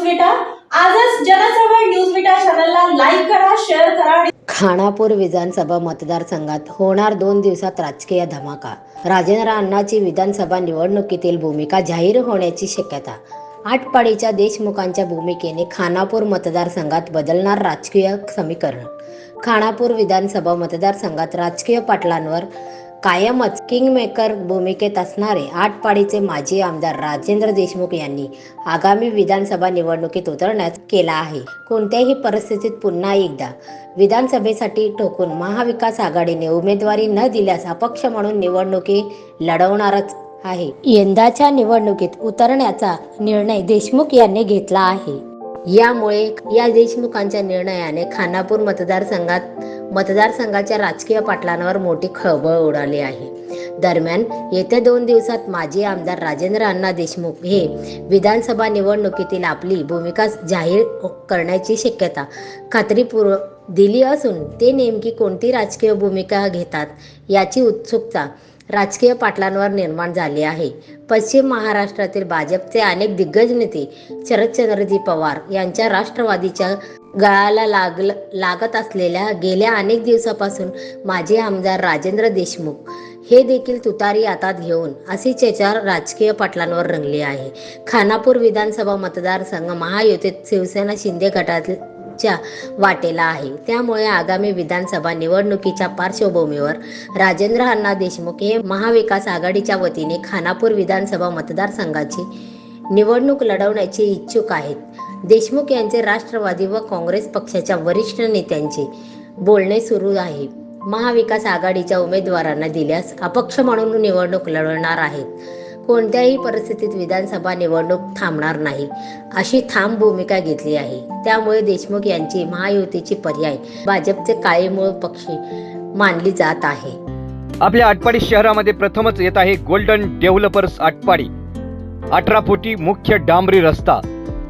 न्यूजविटा आजच जनसभा न्यूजविटा चॅनलला लाईक करा शेअर करा खानापूर विधानसभा मतदारसंघात होणार दोन दिवसात राजकीय धमाका. राजेंद्र अण्णाची विधानसभा निवडणुकीतील भूमिका जाहीर होण्याची शक्यता. आटपाडीच्या देशमुखांच्या भूमिकेने खानापूर मतदारसंघात बदलणार राजकीय समीकरण. खानापूर विधानसभा मतदारसंघात राजकीय पाटलांवर कायमच किंगमेकर भूमिकेत असणारे आटपाडीचे माजी आमदार राजेंद्र देशमुख यांनी आगामी विधानसभा निवडणुकीत उतरण्यास केला आहे. कोणत्याही परिस्थितीत पुन्हा एकदा विधानसभेसाठी ठोकून महाविकास आघाडीने उमेदवारी न दिल्यास अपक्ष म्हणून निवडणुकी लढवणारच आहे. यंदाच्या निवडणुकीत उतरण्याचा निर्णय देशमुख यांनी घेतला आहे. यामुळे या देशमुखांच्या निर्णयाने खानापूर मतदारसंघात मतदारसंघाच्या राजकीय पाटलांवर मोठी खळबळ उडाली आहे. दरम्यान येत्या दोन दिवसात माजी आमदार राजेंद्र अण्णा देशमुख हे विधानसभा निवडणुकीतील आपली भूमिका जाहीर करण्याची शक्यता खात्रीपूर्व दिली असून ते नेमकी कोणती राजकीय भूमिका घेतात याची उत्सुकता राजकीय पाटलांवर निर्माण झाली आहे. पश्चिम महाराष्ट्रातील भाजपचे अनेक दिग्गज नेते शरदचंद्रजी पवार यांच्या राष्ट्रवादीच्या गळाला लागल लागत असलेल्या गेल्या अनेक दिवसापासून माजी आमदार राजेंद्र देशमुख हे देखील तुतारी हातात घेऊन अशी चर्चा राजकीय पाटलांवर रंगली आहे. खानापूर विधानसभा मतदारसंघ महायुतीत शिवसेना शिंदे गटाच्या वाटेला आहे. त्यामुळे आगामी विधानसभा निवडणुकीच्या पार्श्वभूमीवर राजेंद्र अण्णा देशमुख हे महाविकास आघाडीच्या वतीने खानापूर विधानसभा मतदारसंघाची निवडणूक लढवण्याचे इच्छुक आहेत. देशमुख यांचे राष्ट्रवादी व काँग्रेस पक्षाच्या वरिष्ठ नेत्यांचे बोलणे सुरू आहे. महाविकास आघाडीच्या उमेदवारांना दिल्यास अपक्ष म्हणून निवडणूक लढवणार आहेत. कोणत्याही परिस्थितीत विधानसभा निवडणूक थांबणार नाही अशी ठाम भूमिका घेतली आहे. त्यामुळे देशमुख यांची महायुतीची पर्याय भाजपचे काळेमूळ पक्षी मानली जात आहे. आपल्या आटपाडी शहरामध्ये प्रथमच येत आहे गोल्डन डेव्हलपर्स आटपाडी. अठरा फुटी मुख्य डांबरी रस्ता.